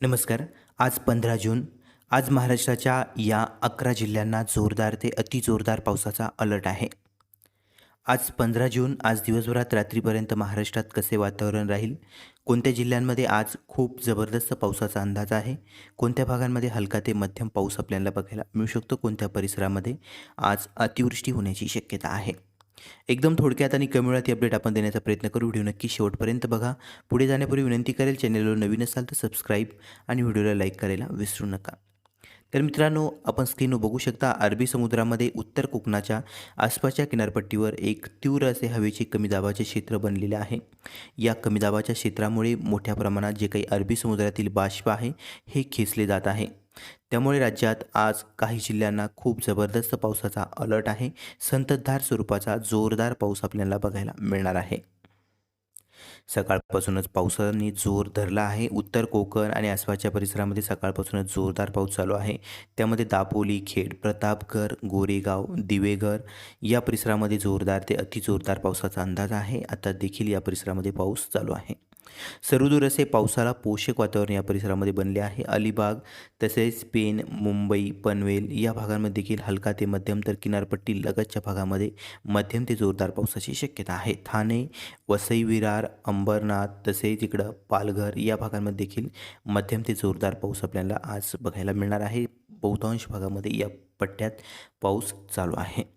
नमस्कार. आज पंधरा जून. आज महाराष्ट्राच्या या अकरा जिल्ह्यांना जोरदार ते अतिजोरदार पावसाचा अलर्ट आहे. आज पंधरा जून आज दिवसभरात रात्रीपर्यंत महाराष्ट्रात कसे वातावरण राहील? कोणत्या जिल्ह्यांमध्ये आज खूप जबरदस्त पावसाचा अंदाज आहे? कोणत्या भागांमध्ये हलका ते मध्यम पाऊस आपल्याला बघायला मिळू शकतो? कोणत्या परिसरामध्ये आज अतिवृष्टी होण्याची शक्यता आहे? एकदम थोडक्यात आणि कमी वेळात अपडेट आपण देण्याचा प्रयत्न करू. व्हिडिओ नक्की शेवटपर्यंत बघा. पुढे जाण्यापूर्वी विनंती करेल चॅनलवर नवीन असाल तर सबस्क्राईब आणि व्हिडिओला लाईक करायला विसरू नका. तर मित्रांनो आपण स्क्रीनवर बघू शकता अरबी समुद्रामध्ये उत्तर कोकणाच्या आसपासच्या किनारपट्टीवर एक तीव्र असे हवेचे कमी दाबाचे क्षेत्र बनलेले आहे. या कमी दाबाच्या क्षेत्रामुळे मोठ्या प्रमाणात जे काही अरबी समुद्रातील बाष्प आहे हे खेचले जात आहे. त्यामुळे राज्यात आज काही जिल्ह्यांना खूप जबरदस्त पावसाचा अलर्ट आहे. संततधार स्वरूपाचा जोरदार पाऊस आपल्याला बघायला मिळणार आहे. सकाळपासूनच पावसाने जोर धरला आहे. उत्तर कोकण आणि आसपासच्या परिसरामध्ये सकाळपासूनच जोरदार पाऊस चालू आहे. त्यामध्ये दापोली खेड प्रतापगड गोरेगाव दिवेघर या परिसरामध्ये जोरदार ते अतिजोरदार पावसाचा अंदाज आहे. आता देखील या परिसरामध्ये पाऊस चालू आहे. सर्वदूर असे पावसाला पोषक वातावरण या परिसरामध्ये बनले आहे. अलिबाग तसेच पेन मुंबई पनवेल या भागांमध्ये देखील हलका ते मध्यम तर किनारपट्टी लगतच्या भागामध्ये मध्यम ते जोरदार पावसाची शक्यता आहे. ठाणे वसई विरार अंबरनाथ तसेच इकडं पालघर या भागांमध्ये देखील मध्यम ते जोरदार पाऊस आपल्याला आज बघायला मिळणार आहे. बहुतांश भागामध्ये या पट्ट्यात पाऊस चालू आहे.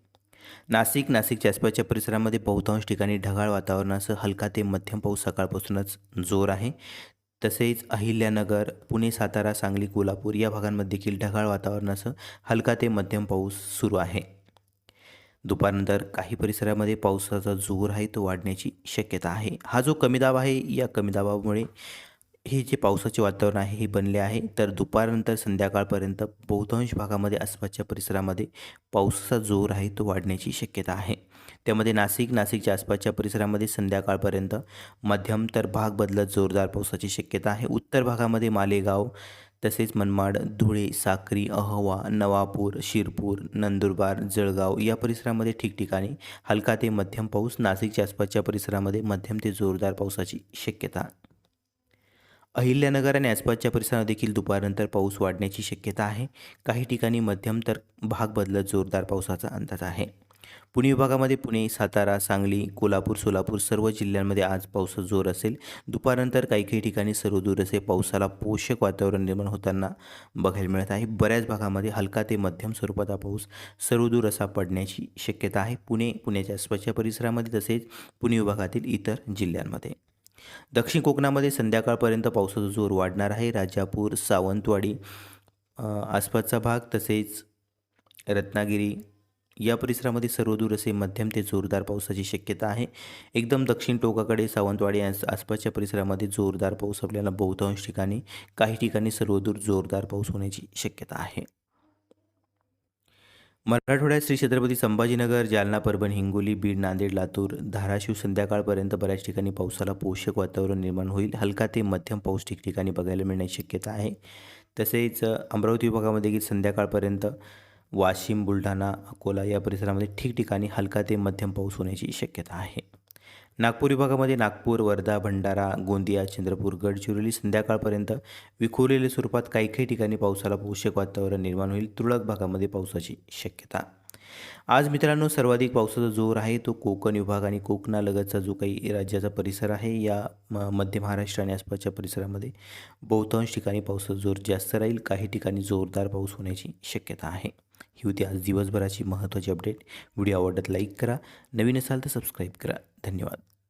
नाशिक नाशिकच्या आसपासच्या परिसरामध्ये बहुतांश ठिकाणी ढगाळ वातावरणासह हलका ते मध्यम पाऊस सकाळपासूनच जोर आहे. तसेच अहिल्यानगर पुणे सातारा सांगली कोल्हापूर या भागांमध्ये देखील ढगाळ वातावरणासह हलका ते मध्यम पाऊस सुरू आहे. दुपारनंतर काही परिसरामध्ये पावसाचा जोर आहे तो वाढण्याची शक्यता आहे. हा जो कमी दाब आहे या कमी दाबामुळे हे जे पावसाचे वातावरण आहे हे बनले आहे. तर दुपारनंतर संध्याकाळपर्यंत बहुतांश भागामध्ये आसपासच्या परिसरामध्ये पावसाचा जोर आहे तो वाढण्याची शक्यता आहे. त्यामध्ये नाशिक नाशिकच्या आसपासच्या परिसरामध्ये संध्याकाळपर्यंत मध्यम तर भाग बदलत जोरदार पावसाची शक्यता आहे. उत्तर भागामध्ये मालेगाव तसेच मनमाड धुळे साक्री अहवा नवापूर शिरपूर नंदुरबार जळगाव या परिसरामध्ये ठिकठिकाणी हलका ते मध्यम पाऊस नाशिकच्या आसपासच्या परिसरामध्ये मध्यम ते जोरदार पावसाची शक्यता अहिल्यानगर आणि आसपासच्या परिसरात देखील दुपारनंतर पाऊस वाढण्याची शक्यता आहे. काही ठिकाणी मध्यम तर भाग बदलत जोरदार पावसाचा अंदाज आहे. पुणे विभागामध्ये पुणे सातारा सांगली कोल्हापूर सोलापूर सर्व जिल्ह्यांमध्ये आज पावसाचा जोर असेल. दुपारनंतर काही काही ठिकाणी सर्वदूर असे पावसाला पोषक वातावरण निर्माण होताना बघायला मिळत आहे. बऱ्याच भागामध्ये हलका ते मध्यम स्वरूपाचा पाऊस सर्वदूर असा पडण्याची शक्यता आहे. पुणे पुण्याच्या आसपासच्या परिसरामध्ये तसेच पुणे विभागातील इतर जिल्ह्यांमध्ये. दक्षिण कोकणामध्ये संध्याकाळपर्यंत पावसाचा जोर वाढणार आहे. राजापूर सावंतवाडी आसपासचा भाग तसेच रत्नागिरी या परिसरामध्ये सर्वदूर असे मध्यम ते जोरदार पावसाची शक्यता आहे. एकदम दक्षिण टोकाकडे सावंतवाडी आस आसपासच्या परिसरामध्ये जोरदार पाऊस आपल्याला बहुतांश ठिकाणी काही ठिकाणी सर्वदूर जोरदार पाऊस होण्याची शक्यता आहे. मराठवाड्यात श्री छत्रपती संभाजीनगर जालना परभणी हिंगोली बीड नांदेड लातूर धाराशिव संध्याकाळपर्यंत बऱ्याच ठिकाणी पावसाला पोषक वातावरण निर्माण होईल. हलका ते मध्यम पाऊस ठिकठिकाणी बघायला मिळण्याची शक्यता आहे. तसेच अमरावती विभागामध्ये देखील संध्याकाळपर्यंत वाशिम बुलढाणा अकोला या परिसरामध्ये ठिकठिकाणी हलका ते मध्यम पाऊस होण्याची शक्यता आहे. नागपूर विभागामध्ये नागपूर वर्धा भंडारा गोंदिया चंद्रपूर गडचिरोली संध्याकाळपर्यंत विखुरलेल्या स्वरूपात काही काही ठिकाणी पावसाला पोषक वातावरण निर्माण होईल. तुरळक भागामध्ये पावसाची शक्यता. आज मित्रांनो सर्वाधिक पावसाचा जोर आहे. तो कोकण विभाग आणि कोकणालगतचा जो काही राज्याचा परिसर आहे या म मध्य महाराष्ट्र आणि आसपासच्या परिसरामध्ये बहुतांश ठिकाणी पावसाचा जोर जास्त राहील. काही ठिकाणी जोरदार पाऊस होण्याची शक्यता आहे. ही होती आज दिवसभराची महत्त्वाची अपडेट. व्हिडिओ आवडत लाईक करा. नवीन असाल तर सबस्क्राईब करा. धन्यवाद.